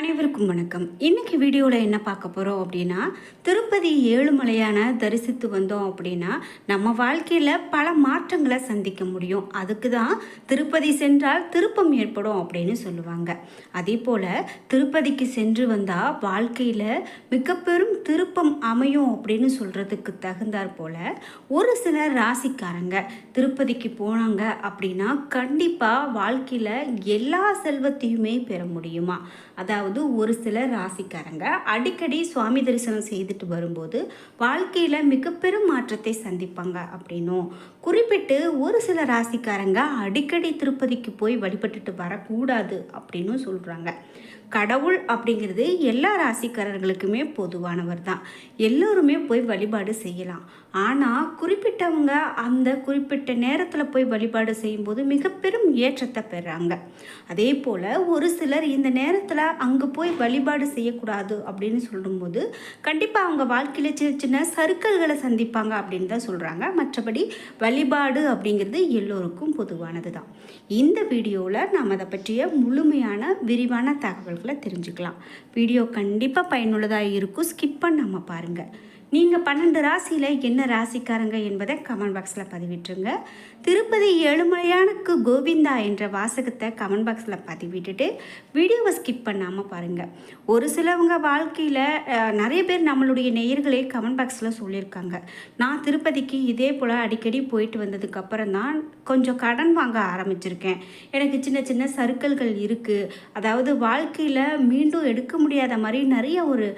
அனைவருக்கும் வணக்கம். இன்றைக்கி வீடியோவில் என்ன பார்க்க போகிறோம் அப்படின்னா திருப்பதி ஏழுமலையான தரிசித்து வந்தோம் அப்படின்னா நம்ம வாழ்க்கையில் பல மாற்றங்களை சந்திக்க முடியும். அதுக்கு தான் திருப்பதி சென்றால் திருப்பம் ஏற்படும் அப்படின்னு சொல்லுவாங்க. அதே போல் திருப்பதிக்கு சென்று வந்தால் வாழ்க்கையில் மிக பெரும் திருப்பம் அமையும் அப்படின்னு சொல்கிறதுக்கு தகுந்தாற் போல் ஒரு சில ராசிக்காரங்க திருப்பதிக்கு போனாங்க அப்படின்னா கண்டிப்பாக வாழ்க்கையில் எல்லா செல்வத்தையுமே பெற முடியுமா? அதாவது ஒரு சில ராசிக்காரங்க அடிக்கடி சுவாமி தரிசனம் செய்துட்டு வரும்போது வாழ்க்கையில் மிக பெரும் மாற்றத்தை சந்திப்பாங்க அப்படின்னும். குறிப்பிட்டு ஒரு சில ராசிக்காரங்க அடிக்கடி திருப்பதிக்கு போய் வழிபட்டுட்டு வரக்கூடாது அப்படின்னும் சொல்கிறாங்க கடவுள் அப்படிங்கிறது எல்லா ராசிக்காரர்களுக்குமே பொதுவானவர் தான். எல்லோருமே போய் வழிபாடு செய்யலாம். ஆனால் குறிப்பிட்டவங்க அந்த குறிப்பிட்ட நேரத்தில் போய் வழிபாடு செய்யும்போது மிக பெரும் ஏற்றத்தை பெறாங்க. அதே போல் ஒரு சிலர் இந்த நேரத்தில் அங்கே போய் வழிபாடு செய்யக்கூடாது அப்படின்னு சொல்லும்போது கண்டிப்பாக அவங்க வாழ்க்கையில் சின்ன சின்ன சறுக்கல்களை சந்திப்பாங்க அப்படின்னு தான் சொல்கிறாங்க மற்றபடி வழிபாடு அப்படிங்கிறது எல்லோருக்கும் பொதுவானது தான் இந்த வீடியோவில் நாம் அதை பற்றிய முழுமையான விரிவான தகவல்களை தெரிஞ்சுக்கலாம். வீடியோ கண்டிப்பாக பயனுள்ளதாக இருக்கும். ஸ்கிப் பண்ணாமல் பாருங்கள் நீங்கள் பன்னெண்டு ராசியில் என்ன ராசிக்காரங்க என்பதை கமெண்ட் பாக்ஸில் பதிவிட்டுருங்க. திருப்பதி ஏழுமலையானுக்கு கோவிந்தா என்ற வாசகத்தை கமெண்ட் பாக்ஸில் பதிவிட்டுட்டு வீடியோவை ஸ்கிப் பண்ணாமல் பாருங்கள் ஒரு சிலவங்க வாழ்க்கையில் நிறைய பேர் நம்மளுடைய நேயர்களே கமெண்ட் பாக்ஸில் சொல்லியிருக்காங்க. நான் திருப்பதிக்கு இதே போல் அடிக்கடி போயிட்டு வந்ததுக்கப்புறம் தான் கொஞ்சம் கடன் வாங்க ஆரம்பிச்சிருக்கேன். எனக்கு சின்ன சின்ன சறுக்கல்கள் இருக்குது அதாவது வாழ்க்கையில் மீண்டும் எடுக்க முடியாத மாதிரி நிறைய ஒரு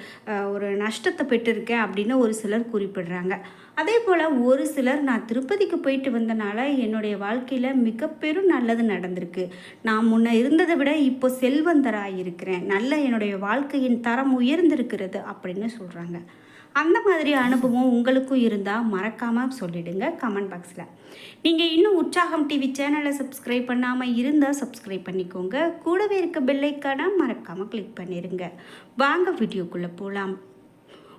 ஒரு நஷ்டத்தை பெற்றிருக்கேன் அப்படின்னு ஒரு சிலர் குறிப்பிடுறாங்க. அதே போல் ஒரு சிலர் நான் திருப்பதிக்கு போயிட்டு வந்தனால என்னுடைய வாழ்க்கையில் மிக பெரும் நல்லது நடந்திருக்கு. நான் முன்ன இருந்ததை விட இப்போ செல்வந்தராக இருக்கிறேன். நல்ல என்னுடைய வாழ்க்கையின் தரம் உயர்ந்திருக்கிறது அப்படின்னு சொல்கிறாங்க அந்த மாதிரி அனுபவம் உங்களுக்கும் இருந்தால் மறக்காமல் சொல்லிடுங்க கமெண்ட் பாக்ஸில் நீங்கள் இன்னும் உற்சாகம் டிவி சேனலை சப்ஸ்கிரைப் பண்ணாமல் இருந்தால் சப்ஸ்கிரைப் பண்ணிக்கோங்க. கூடவே இருக்க பெல்லைக்கான மறக்காமல் கிளிக் பண்ணிடுங்க வாங்க வீடியோக்குள்ளே போகலாம்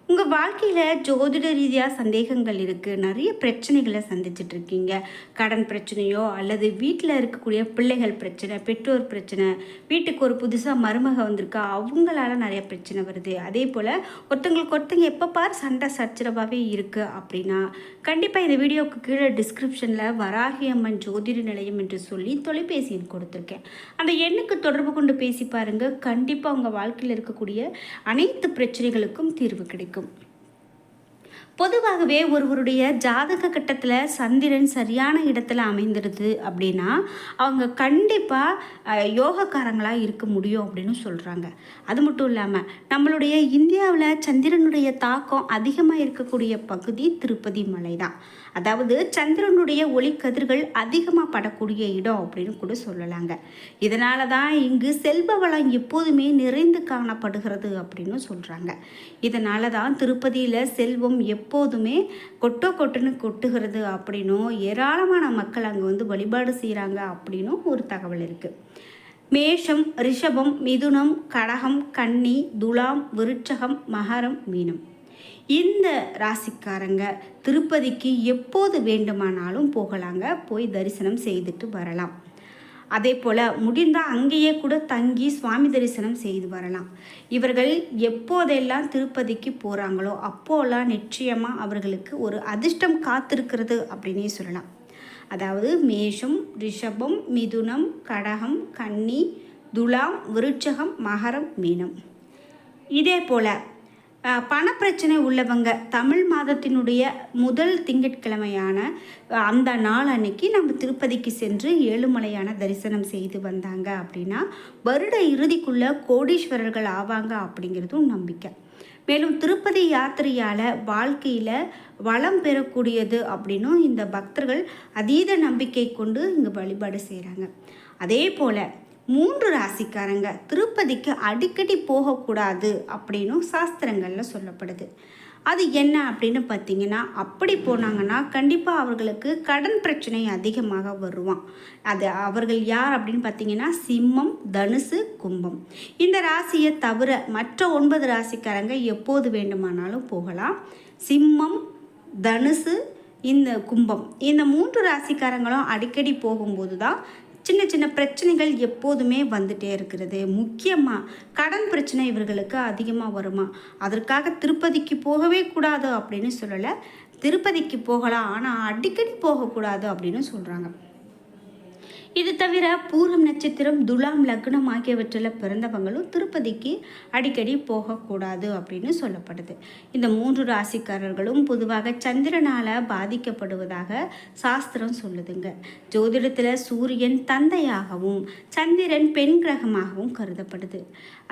உங்கள் வாழ்க்கையில் ஜோதிட ரீதியாக சந்தேகங்கள் இருக்குது நிறைய பிரச்சனைகளை சந்திச்சிட்டு இருக்கீங்க. கடன் பிரச்சனையோ அல்லது வீட்டில் இருக்கக்கூடிய பிள்ளைகள் பிரச்சனை பெற்றோர் பிரச்சனை வீட்டுக்கு ஒரு புதுசாக மருமக வந்திருக்கா அவங்களால நிறைய பிரச்சனை வருது. அதே போல் ஒருத்தங்களுக்கு ஒருத்தங்க எப்போ பார் சண்டை சச்சரவாகவே இருக்குது அப்படின்னா கண்டிப்பாக இந்த வீடியோவுக்கு கீழே டிஸ்கிரிப்ஷனில் வராகி அம்மன் ஜோதிட நிலையம் என்று சொல்லி தொலைபேசி எண் கொடுத்துருக்கேன். அந்த எண்ணுக்கு தொடர்பு கொண்டு பேசி பாருங்கள் கண்டிப்பாக உங்கள் வாழ்க்கையில் இருக்கக்கூடிய அனைத்து பிரச்சனைகளுக்கும் தீர்வு கிடைக்கும். பொதுவாகவே ஒருவருடைய ஜாதக கட்டத்தில் சந்திரன் சரியான இடத்துல அமைந்துடுது அப்படின்னா அவங்க கண்டிப்பாக யோகக்காரங்களாக இருக்க முடியும் அப்படின்னு சொல்கிறாங்க அது மட்டும் இல்லாமல் நம்மளுடைய இந்தியாவில் சந்திரனுடைய தாக்கம் அதிகமாக இருக்கக்கூடிய பகுதி திருப்பதி மலை தான் அதாவது சந்திரனுடைய ஒளிக்கதிர்கள் அதிகமாக படக்கூடிய இடம் அப்படின்னு கூட சொல்லலாங்க. இதனால தான் இங்கு செல்வ வளம் எப்போதுமே நிறைந்து காணப்படுகிறது அப்படின்னு சொல்கிறாங்க இதனால தான் திருப்பதியில் செல்வம் எப்போதுமே கொட்டோ கொட்டுன்னு கொட்டுகிறது அப்படின்னும் ஏராளமான மக்கள் அங்கே வந்து வழிபாடு செய்கிறாங்க அப்படின்னும் ஒரு தகவல் இருக்குது மேஷம் ரிஷபம் மிதுனம் கடகம் கன்னி துலாம் விருட்சகம் மகரம் மீனம். இந்த ராசிக்காரங்க திருப்பதிக்கு எப்போது வேண்டுமானாலும் போகலாங்க. போய் தரிசனம் செய்துட்டு வரலாம். அதே போல் முடிந்தால் அங்கேயே கூட தங்கி சுவாமி தரிசனம் செய்து வரலாம். இவர்கள் எப்போதெல்லாம் திருப்பதிக்கு போகிறாங்களோ அப்போலாம் நிச்சயமாக அவர்களுக்கு ஒரு அதிர்ஷ்டம் காத்திருக்கிறது அப்படின்னே சொல்லலாம். அதாவது மேஷம் ரிஷபம் மிதுனம் கடகம் கன்னி துலாம் விருட்சகம் மகரம் மீனம். இதே போல் பணப்பிரச்சனை உள்ளவங்க தமிழ் மாதத்தினுடைய முதல் திங்கட்கிழமையான அந்த நாள் அன்னைக்கு நம்ம திருப்பதிக்கு சென்று ஏழுமலையான தரிசனம் செய்து வந்தாங்க அப்படின்னா வருட இறுதிக்குள்ள கோடீஸ்வரர்கள் ஆவாங்க அப்படிங்கிறதும் நம்பிக்கை. மேலும் திருப்பதி யாத்திரையால் வாழ்க்கையில் வளம் பெறக்கூடியது அப்படின்னும் இந்த பக்தர்கள் அதீத நம்பிக்கை கொண்டு இங்கே வழிபாடு செய்கிறாங்க அதே போல் மூன்று ராசிக்காரங்க திருப்பதிக்கு அடிக்கடி போகக்கூடாது அப்படின்னும் சாஸ்திரங்களில் சொல்லப்படுது. அது என்ன அப்படின்னு பார்த்தீங்கன்னா அப்படி போனாங்கன்னா கண்டிப்பாக அவர்களுக்கு கடன் பிரச்சனை அதிகமாக வருவான். அது அவர்கள் யார் அப்படின்னு பார்த்தீங்கன்னா சிம்மம் தனுசு கும்பம். இந்த ராசியை தவிர மற்ற ஒன்பது ராசிக்காரங்க எப்போது வேண்டுமானாலும் போகலாம். சிம்மம் தனுசு இந்த கும்பம். இந்த மூன்று ராசிக்காரங்களும் அடிக்கடி போகும்போது தான் சின்ன சின்ன பிரச்சனைகள் எப்போதுமே வந்துட்டே இருக்கிறது. முக்கியமாக கடன் பிரச்சனை இவர்களுக்கு அதிகமாக வருமா? அதற்காக திருப்பதிக்கு போகவே கூடாது அப்படின்னு சொல்லலை. திருப்பதிக்கு போகலாம். ஆனால் அடிக்கடி போகக்கூடாது அப்படின்னு சொல்கிறாங்க இது தவிர பூரம் நட்சத்திரம் துலாம் லக்னம் ஆகியவற்றில் பிறந்தவங்களும் திருப்பதிக்கு அடிக்கடி போகக்கூடாது அப்படின்னு சொல்லப்படுது. இந்த மூன்று ராசிக்காரர்களும் பொதுவாக சந்திரனால் பாதிக்கப்படுவதாக சாஸ்திரம் சொல்லுதுங்க. ஜோதிடத்தில் சூரியன் தந்தையாகவும் சந்திரன் பெண் கிரகமாகவும் கருதப்படுது.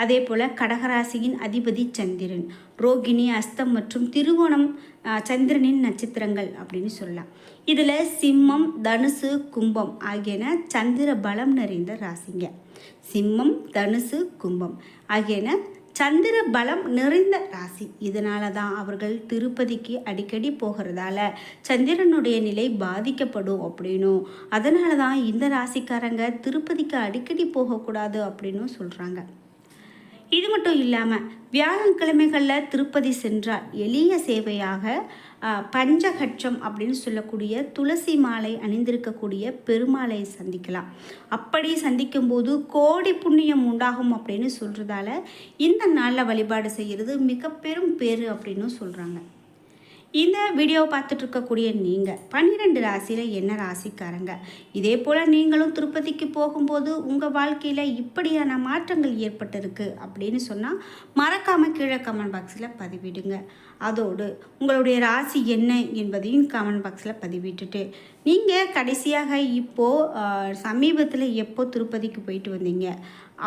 அதே போல் கடகராசியின் அதிபதி சந்திரன் ரோகிணி அஸ்தம் மற்றும் திருவோணம் சந்திரனின் நட்சத்திரங்கள் அப்படின்னு சொல்லலாம். இதில் சிம்மம் தனுசு கும்பம் ஆகியன சந்திர பலம் நிறைந்த ராசிங்க. சிம்மம் தனுசு கும்பம் ஆகியன சந்திர பலம் நிறைந்த ராசி. இதனால தான் அவர்கள் திருப்பதிக்கு அடிக்கடி போகிறதால சந்திரனுடைய நிலை பாதிக்கப்படும் அப்படின்னும் அதனால தான் இந்த ராசிக்காரங்க திருப்பதிக்கு அடிக்கடி போகக்கூடாது அப்படின்னும் சொல்கிறாங்க இது மட்டும் இல்லாமல் வியாழக்கிழமைகளில் திருப்பதி சென்றால் எளிய சேவையாக பஞ்சகட்சம் அப்படின்னு சொல்லக்கூடிய துளசி மாலை அணிந்திருக்கக்கூடிய பெருமாளை சந்திக்கலாம். அப்படி சந்திக்கும்போது கோடி புண்ணியம் உண்டாகும் அப்படின்னு சொல்கிறதால இந்த நாளில் வழிபாடு செய்கிறது மிக பெரும் பேர் அப்படின்னு சொல்கிறாங்க இந்த வீடியோ பார்த்துட்டு இருக்கக்கூடிய நீங்கள் பன்னிரெண்டு ராசியில் என்ன ராசிக்காரங்க? இதே போல் நீங்களும் திருப்பதிக்கு போகும்போது உங்கள் வாழ்க்கையில் இப்படியான மாற்றங்கள் ஏற்பட்டிருக்கு அப்படின்னு சொன்னால் மறக்காமல் கீழே கமெண்ட் பாக்ஸில் பதிவிடுங்க. அதோடு உங்களுடைய ராசி என்ன என்பதையும் கமெண்ட் பாக்ஸில் பதிவிட்டுட்டு நீங்கள் கடைசியாக இப்போது சமீபத்தில் எப்போ திருப்பதிக்கு போயிட்டு வந்தீங்க?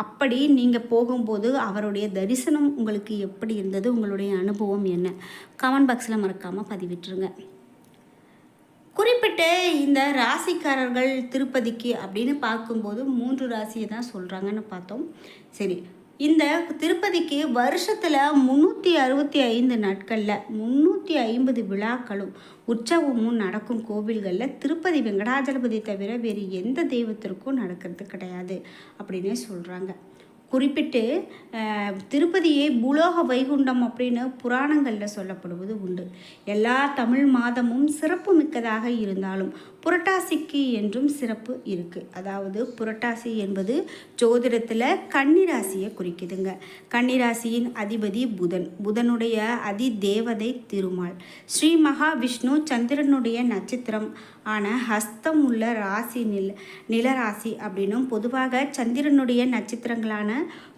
அப்படி நீங்கள் போகும்போது அவருடைய தரிசனம் உங்களுக்கு எப்படி இருந்தது? உங்களுடைய அனுபவம் என்ன? கமெண்ட் பாக்ஸில் மறக்காமல் பதிவிட்டுருங்க. குறிப்பிட்டு இந்த ராசிக்காரர்கள் திருப்பதிக்கு அப்படின்னு பார்க்கும்போது மூன்று ராசியை தான் சொல்கிறாங்கன்னு பார்த்தோம். சரி இந்த திருப்பதிக்கு வருஷத்தில் முந்நூற்றி அறுபத்தி ஐந்து நாட்களில் முந்நூற்றி ஐம்பது விழாக்களும் உற்சவமும் நடக்கும் கோவில்களில் திருப்பதி வெங்கடாஜலபதி தவிர வேறு எந்த தெய்வத்திற்கும் நடக்கிறது கிடையாது அப்படின்னே சொல்கிறாங்க குறிப்பிட்டு திருப்பதியை புலோக வைகுண்டம் அப்படின்னு புராணங்களில் சொல்லப்படுவது உண்டு. எல்லா தமிழ் மாதமும் சிறப்பு மிக்கதாக இருந்தாலும் புரட்டாசிக்கு என்றும் சிறப்பு இருக்குது அதாவது புரட்டாசி என்பது ஜோதிடத்தில் கன்னிராசியை குறிக்குதுங்க. கன்னிராசியின் அதிபதி புதன். புதனுடைய அதி தேவதை திருமால். ஸ்ரீ மகாவிஷ்ணு சந்திரனுடைய நட்சத்திரம் ஆன ஹஸ்தம் உள்ள ராசி நில நிலராசி அப்படின்னும் பொதுவாக சந்திரனுடைய நட்சத்திரங்களான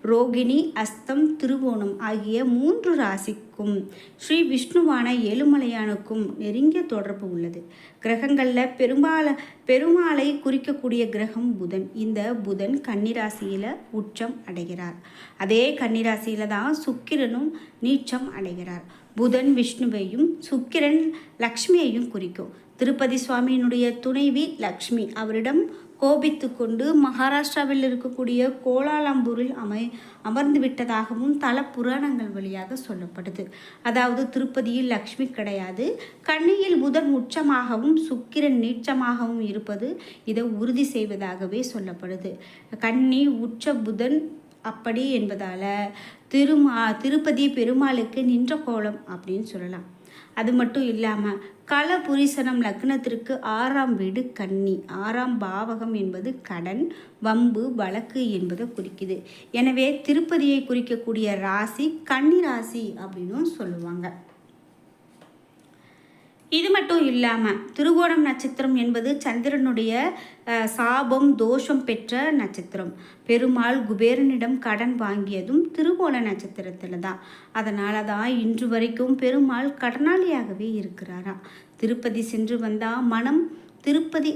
ரோகிணி அஸ்தம் திருவோணம் ஆகிய மூன்று ராசிக்கும் ஸ்ரீ விஷ்ணுவான ஏழுமலையானுக்கும் நெருங்கிய தொடர்பு உள்ளது. கிரகங்களில் பெரும்பால பெருமாளை குறிக்கக்கூடிய கிரகம் புதன். இந்த புதன் கன்னிராசியில் உச்சம் அடைகிறார். அதே கன்னிராசியில் தான் சுக்கிரனும் நீச்சம் அடைகிறார். புதன் விஷ்ணுவையும் சுக்கிரன் லக்ஷ்மியையும் குறிக்கும். திருப்பதி சுவாமியினுடைய துணைவி லக்ஷ்மி அவரிடம் கோபித்து கொண்டு மகாராஷ்டிராவில் இருக்கக்கூடிய கோலாலம்பூரில் அமை அமர்ந்து விட்டதாகவும் தல புராணங்கள் வழியாக சொல்லப்படுது. அதாவது திருப்பதியில் லக்ஷ்மி கிடையாது. கண்ணியில் புதன் உச்சமாகவும் சுக்கிரன் நீச்சமாகவும் இருப்பது இதை உறுதி செய்வதாகவே சொல்லப்படுது. கன்னி உச்ச புதன் அப்படி என்பதால் திருமா திருப்பதி பெருமாளுக்கு நின்ற கோலம் அப்படின்னு சொல்லலாம். அது மட்டும் இல்லாமல் கலபுரிசனம் லக்னத்திற்கு ஆறாம் வீடு கன்னி. ஆறாம் பாவகம் என்பது கடன் வம்பு வழக்கு என்பதை குறிக்குது. எனவே திருப்பதியை குறிக்கக்கூடிய ராசி கன்னி ராசி அப்படின்னும் சொல்லுவாங்க. இது மட்டும் இல்லாமல் திருவோணம் நட்சத்திரம் என்பது சந்திரனுடைய சாபம் தோஷம் பெற்ற நட்சத்திரம். பெருமாள் குபேரனிடம் கடன் வாங்கியதும் திருவோண நட்சத்திரத்தில் தான். அதனால தான் இன்று வரைக்கும் பெருமாள் கடனாளியாகவே இருக்கிறாரா. திருப்பதி சென்று வந்தால் மனம் திருப்பதி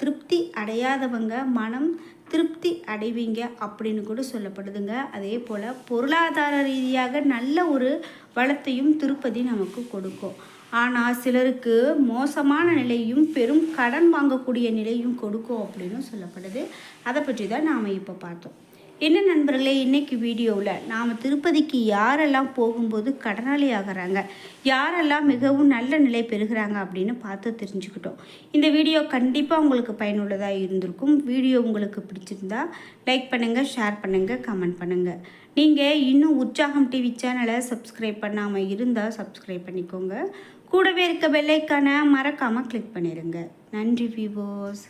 திருப்தி அடையாதவங்க மனம் திருப்தி அடைவீங்க அப்படின்னு கூட சொல்லப்படுதுங்க. அதே போல் பொருளாதார ரீதியாக நல்ல ஒரு வளத்தையும் திருப்பதி நமக்கு கொடுக்கும். ஆனால் சிலருக்கு மோசமான நிலையும் பெரும் கடன் வாங்கக்கூடிய நிலையும் கொடுக்கும் அப்படின்னு சொல்லப்படுது. அதை பற்றி தான் நாம் இப்போ பார்த்தோம். என்ன நண்பர்களே இன்றைக்கி வீடியோவில் நாம் திருப்பதிக்கு யாரெல்லாம் போகும்போது கடனாளி ஆகிறாங்க யாரெல்லாம் மிகவும் நல்ல நிலை பெறுகிறாங்க அப்படின்னு பார்த்து தெரிஞ்சுக்கிட்டோம். இந்த வீடியோ கண்டிப்பாக உங்களுக்கு பயனுள்ளதாக இருந்திருக்கும். வீடியோ உங்களுக்கு பிடிச்சிருந்தா லைக் பண்ணுங்கள் ஷேர் பண்ணுங்கள் கமெண்ட் பண்ணுங்கள் நீங்கள் இன்னும் உற்சாகம் டிவி சேனலை சப்ஸ்கிரைப் பண்ணாமல் இருந்தால் சப்ஸ்கிரைப் பண்ணிக்கோங்க. கூடவே இருக்க பெல்லைக்கான மறக்காமல் கிளிக் பண்ணிடுங்க நன்றி விவோஸ்